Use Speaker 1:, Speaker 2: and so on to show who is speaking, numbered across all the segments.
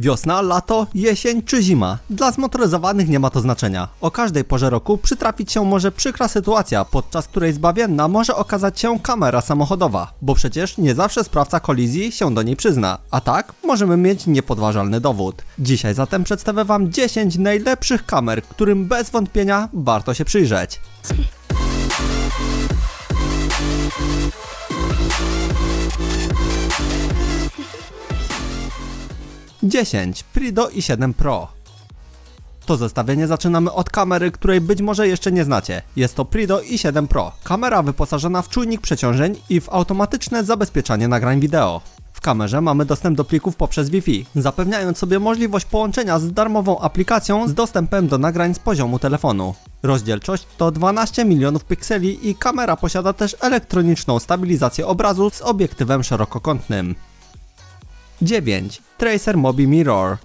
Speaker 1: Wiosna, lato, jesień czy zima. Dla zmotoryzowanych nie ma to znaczenia. O każdej porze roku przytrafić się może przykra sytuacja, podczas której zbawienna może okazać się kamera samochodowa, bo przecież nie zawsze sprawca kolizji się do niej przyzna, a tak możemy mieć niepodważalny dowód. Dzisiaj zatem przedstawię Wam 10 najlepszych kamer, którym bez wątpienia warto się przyjrzeć. 10. Prido i 7 Pro. To zestawienie zaczynamy od kamery, której być może jeszcze nie znacie. Jest to Prido i 7 Pro. Kamera wyposażona w czujnik przeciążeń i w automatyczne zabezpieczanie nagrań wideo. W kamerze mamy dostęp do plików poprzez Wi-Fi, zapewniając sobie możliwość połączenia z darmową aplikacją z dostępem do nagrań z poziomu telefonu. Rozdzielczość to 12 milionów pikseli i kamera posiada też elektroniczną stabilizację obrazu z obiektywem szerokokątnym. 9. Tracer Mobi Mirror.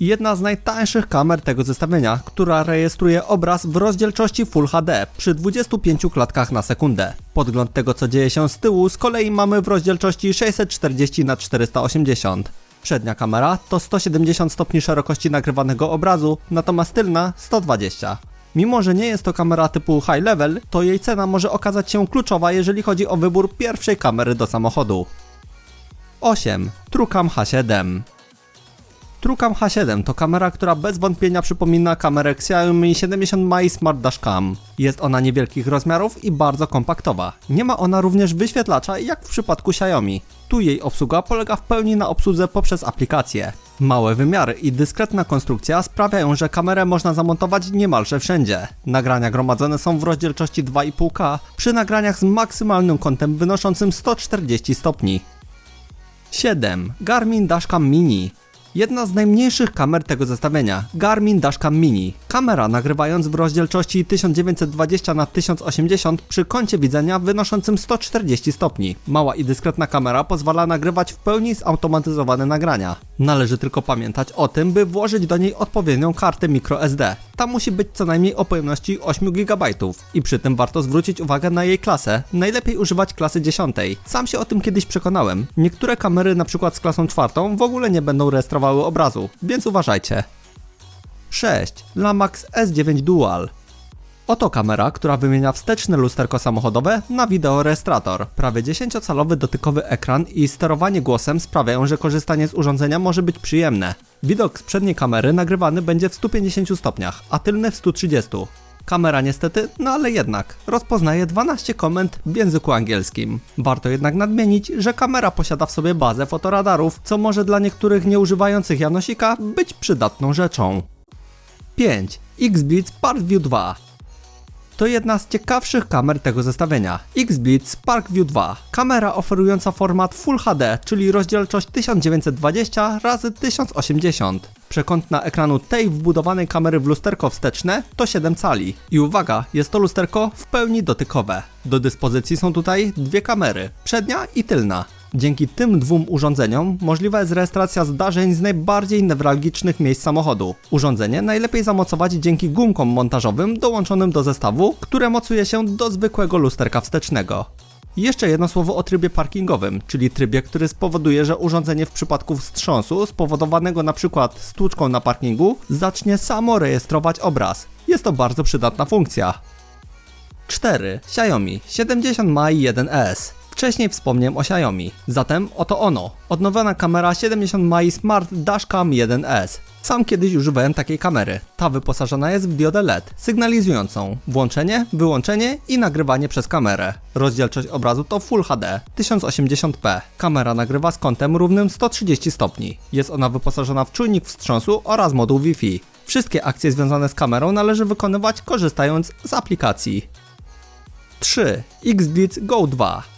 Speaker 1: Jedna z najtańszych kamer tego zestawienia, która rejestruje obraz w rozdzielczości Full HD przy 25 klatkach na sekundę. Podgląd tego co dzieje się z tyłu z kolei mamy w rozdzielczości 640 na 480. Przednia kamera to 170 stopni szerokości nagrywanego obrazu, natomiast tylna 120. Mimo, że nie jest to kamera typu high level, to jej cena może okazać się kluczowa, jeżeli chodzi o wybór pierwszej kamery do samochodu. 8. Trucam H7 Trucam H7 to kamera, która bez wątpienia przypomina kamerę Xiaomi 70 Mi Smart Dashcam. Jest ona niewielkich rozmiarów i bardzo kompaktowa. Nie ma ona również wyświetlacza jak w przypadku Xiaomi. Tu jej obsługa polega w pełni na obsłudze poprzez aplikację. Małe wymiary i dyskretna konstrukcja sprawiają, że kamerę można zamontować niemalże wszędzie. Nagrania gromadzone są w rozdzielczości 2,5K przy nagraniach z maksymalnym kątem wynoszącym 140 stopni. 7. Garmin Dashcam Mini Jedna z najmniejszych kamer tego zestawienia, Garmin Dashcam Mini. Kamera nagrywając w rozdzielczości 1920 na 1080 przy kącie widzenia wynoszącym 140 stopni. Mała i dyskretna kamera pozwala nagrywać w pełni zautomatyzowane nagrania. Należy tylko pamiętać o tym, by włożyć do niej odpowiednią kartę microSD. Ta musi być co najmniej o pojemności 8 GB i przy tym warto zwrócić uwagę na jej klasę. Najlepiej używać klasy 10. Sam się o tym kiedyś przekonałem. Niektóre kamery np. z klasą czwartą w ogóle nie będą rejestrowały obrazu, więc uważajcie. 6. Lamax S9 Dual Oto kamera, która wymienia wsteczne lusterko samochodowe na wideorejestrator. Prawie 10-calowy dotykowy ekran i sterowanie głosem sprawiają, że korzystanie z urządzenia może być przyjemne. Widok z przedniej kamery nagrywany będzie w 150 stopniach, a tylny w 130. Kamera niestety, no ale jednak, rozpoznaje 12 komend w języku angielskim. Warto jednak nadmienić, że kamera posiada w sobie bazę fotoradarów, co może dla niektórych nieużywających Janosika być przydatną rzeczą. 5. X-Blitz ParkView 2 to jedna z ciekawszych kamer tego zestawienia. X-Blitz ParkView 2. Kamera oferująca format Full HD, czyli rozdzielczość 1920 x 1080. Przekątna ekranu tej wbudowanej kamery w lusterko wsteczne to 7 cali. I uwaga, jest to lusterko w pełni dotykowe. Do dyspozycji są tutaj dwie kamery, przednia i tylna. Dzięki tym dwóm urządzeniom możliwa jest rejestracja zdarzeń z najbardziej newralgicznych miejsc samochodu. Urządzenie najlepiej zamocować dzięki gumkom montażowym dołączonym do zestawu, które mocuje się do zwykłego lusterka wstecznego. Jeszcze jedno słowo o trybie parkingowym, czyli trybie, który spowoduje, że urządzenie w przypadku wstrząsu spowodowanego np. stłuczką na parkingu zacznie samo rejestrować obraz. Jest to bardzo przydatna funkcja. 4. Xiaomi 70 Mi 1S Wcześniej wspomniałem o Xiaomi, zatem oto ono, odnowiona kamera 70 Mi Smart Dashcam 1S. Sam kiedyś używałem takiej kamery. Ta wyposażona jest w diodę LED, sygnalizującą włączenie, wyłączenie i nagrywanie przez kamerę. Rozdzielczość obrazu to Full HD 1080p. Kamera nagrywa z kątem równym 130 stopni. Jest ona wyposażona w czujnik wstrząsu oraz moduł Wi-Fi. Wszystkie akcje związane z kamerą należy wykonywać korzystając z aplikacji. 3. X-Blitz Go 2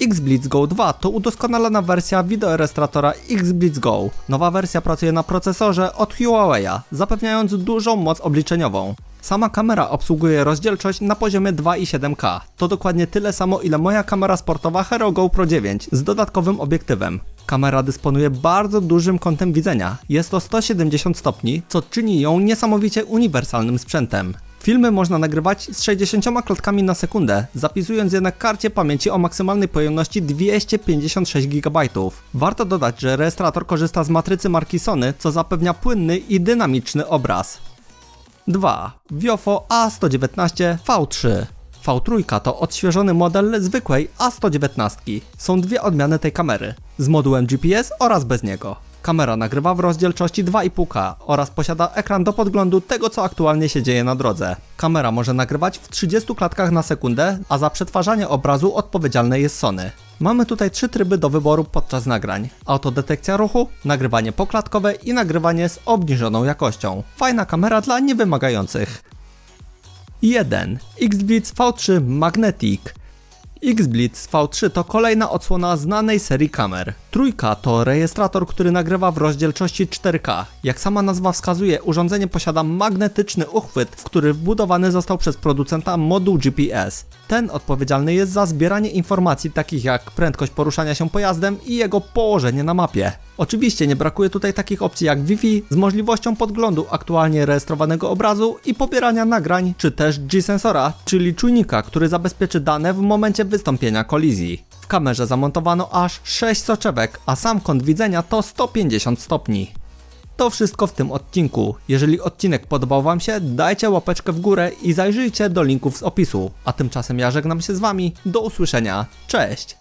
Speaker 1: X-Blitz Go 2 to udoskonalona wersja wideorejestratora X-Blitz Go. Nowa wersja pracuje na procesorze od Huawei'a, zapewniając dużą moc obliczeniową. Sama kamera obsługuje rozdzielczość na poziomie 2,7K. To dokładnie tyle samo ile moja kamera sportowa Hero GoPro 9 z dodatkowym obiektywem. Kamera dysponuje bardzo dużym kątem widzenia. Jest to 170 stopni, co czyni ją niesamowicie uniwersalnym sprzętem. Filmy można nagrywać z 60 klatkami na sekundę, zapisując jednak karcie pamięci o maksymalnej pojemności 256 GB. Warto dodać, że rejestrator korzysta z matrycy marki Sony, co zapewnia płynny i dynamiczny obraz. 2. Viofo A119 V3 V3 to odświeżony model zwykłej A119. Są dwie odmiany tej kamery, z modułem GPS oraz bez niego. Kamera nagrywa w rozdzielczości 2,5K oraz posiada ekran do podglądu tego, co aktualnie się dzieje na drodze. Kamera może nagrywać w 30 klatkach na sekundę, a za przetwarzanie obrazu odpowiedzialne jest Sony. Mamy tutaj trzy tryby do wyboru podczas nagrań: autodetekcja ruchu, nagrywanie poklatkowe i nagrywanie z obniżoną jakością. Fajna kamera dla niewymagających. 1. X-Blitz V3 Magnetic X-Blitz V3 to kolejna odsłona znanej serii kamer. Trójka to rejestrator, który nagrywa w rozdzielczości 4K. Jak sama nazwa wskazuje, urządzenie posiada magnetyczny uchwyt, w który wbudowany został przez producenta moduł GPS. Ten odpowiedzialny jest za zbieranie informacji takich jak prędkość poruszania się pojazdem i jego położenie na mapie. Oczywiście nie brakuje tutaj takich opcji jak Wi-Fi z możliwością podglądu aktualnie rejestrowanego obrazu i pobierania nagrań, czy też G-sensora, czyli czujnika, który zabezpieczy dane w momencie wystąpienia kolizji. W kamerze zamontowano aż 6 soczewek, a sam kąt widzenia to 150 stopni. To wszystko w tym odcinku. Jeżeli odcinek podobał Wam się, dajcie łapeczkę w górę i zajrzyjcie do linków z opisu. A tymczasem ja żegnam się z Wami. Do usłyszenia. Cześć!